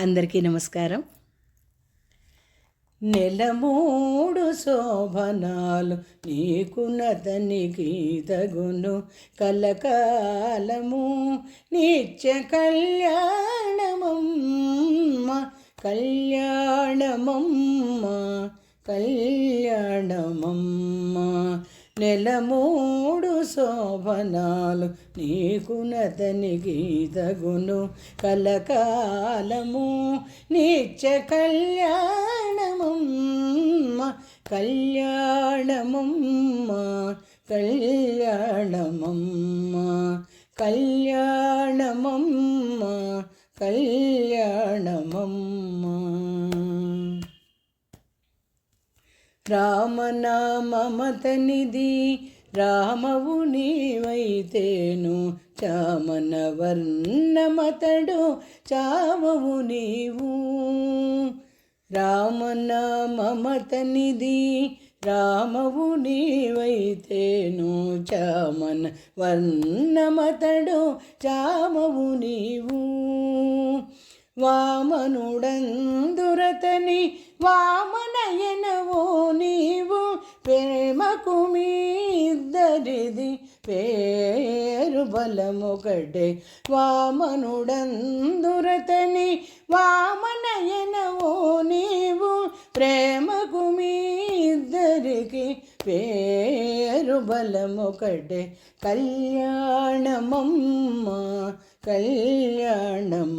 అందరికీ నమస్కారం. నెల మూడు శోభనాలు నీకు నతనికి తగును కలకాలము నిత్య కళ్యాణమమ్మ కళ్యాణమమ్మ కళ్యాణమమ్మ. నెల మూడు శోభనాలు నీకు నతనికి తగును కలకాలము నిత్య కళ్యాణమమ్మ కళ్యాణమమ్మ కళ్యాణమమ్మ కళ్యాణమమ్మ కళ్యాణ రామనామతనిది రామవు నీవైతేను చామన వర్ణమతడు చావవు నీవు. రామనామతనిది రామవు నీవైతేను చామన వర్ణమతడు చామవు నీవు. వామనుడందురతని వా మీద్దరిది పేరు బలముగడే వామనుడందురతని వామనయనవో నీవు ప్రేమకు మీద్దరికి పేరు బలముగడే కళ్యాణమమ్మ కళ్యాణమమ్మ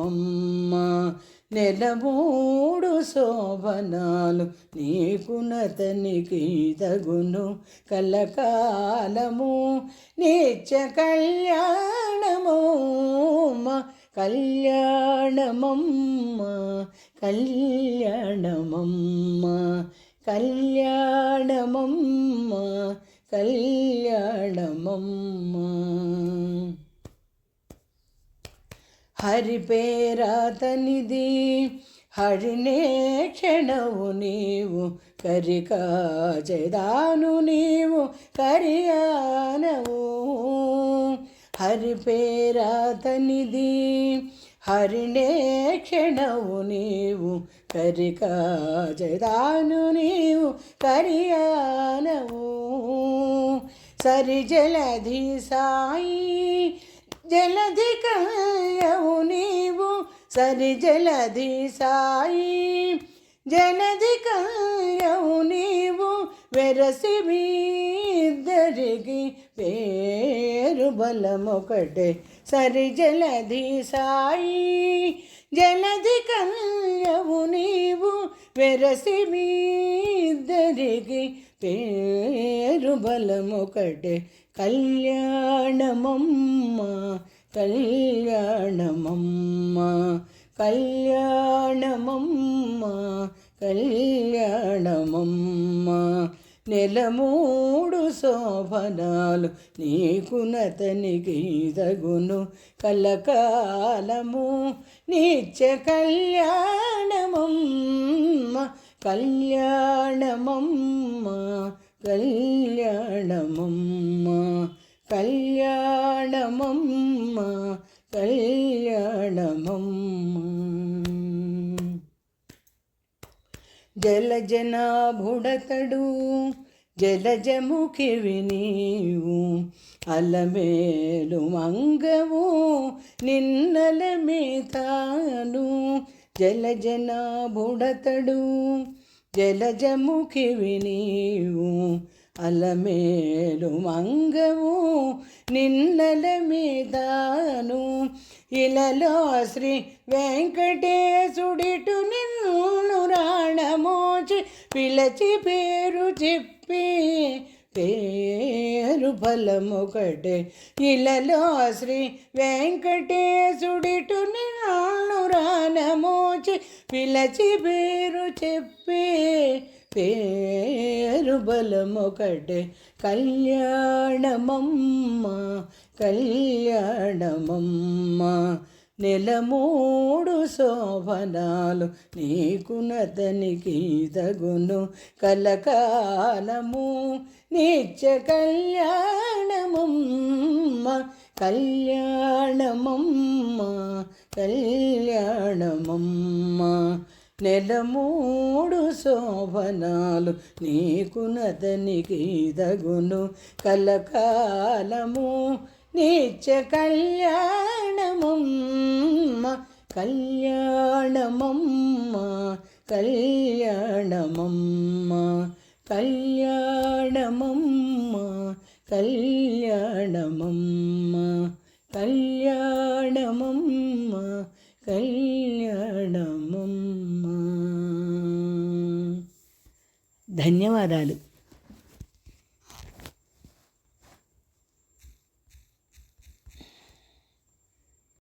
నెలమూడు శోభనాలు నీకునతనికి తగును. కలకాలము నిత్య కళ్యాణము కళ్యాణమమ్మ కళ్యాణమమ్మ కళ్యాణమమ్మ కళ్యాణమమ్మ. హరి పేరాతనిది హరినే క్షణవు నీవు కరికాజదాను నీవు కరియానవు హరి పేరాతనిది హరినే క్షణవు నీవు కరికాజదాను నీవు కరియానవు సరి జలధి సాయి జలధి కయ సరి జలధి సాయి. జలధి కయ్యవు నీవు వెరసి మీద్దరికి పేరు బలమొకటే. సరి జలధి సాయి. జలధి కయ్యవు నీవు వెరసి మీద్దరికి పేరు బలమొకటే. కళ్యాణమమ్మ కళ్యాణ కళ్యాణమమ్మ కళ్యాణమమ్మ నెలమూడు శోభనాలు నీకు నతనికి తగును కలకాలము నిత్య కళ్యాణమమ్మ కళ్యాణమమ్మ కళ్యాణమమ్మ కళ్యాణమమ్మ కళ్యాణ జలజనాభుడతడు జలజముఖివి నీవు అలమేలు మంగవు నిన్నల మేతాను. జలజనాభుడతడు జలజముఖివి నీవు అలమేలు మంగవు నిన్నల మీదాను ఇలలో శ్రీ వెంకటేశుడిటు నిన్ను రాణమోచి పిలచి పేరు చెప్పి పేరు ఫలమొకటే ఇలలో శ్రీ వెంకటేశుడిటు నిన్ను రాణమోచి పిలచి పేరు చెప్పి పేరు బలమొకటే కళ్యాణమమ్మ కళ్యాణమమ్మ. నెలమూడు శోభనాలు నీకు నతనికి తగును. కలకాలము నిత్య కళ్యాణమమ్మ కళ్యాణమమ్మ కళ్యాణమమ్మ. నెలమూడు శోభనాలు నీకు నతనికి దగును కలకాలము నిత్య కళ్యాణ కళ్యాణమమ్మ కళ్యాణమమ్మ కళ్యాణమమ్మ కళ్యాణమమ్మ కళ్యాణమమ్మ కళ్యాణమమ్మ కళ్యాణమమ్మ. ధన్యవాదాలు.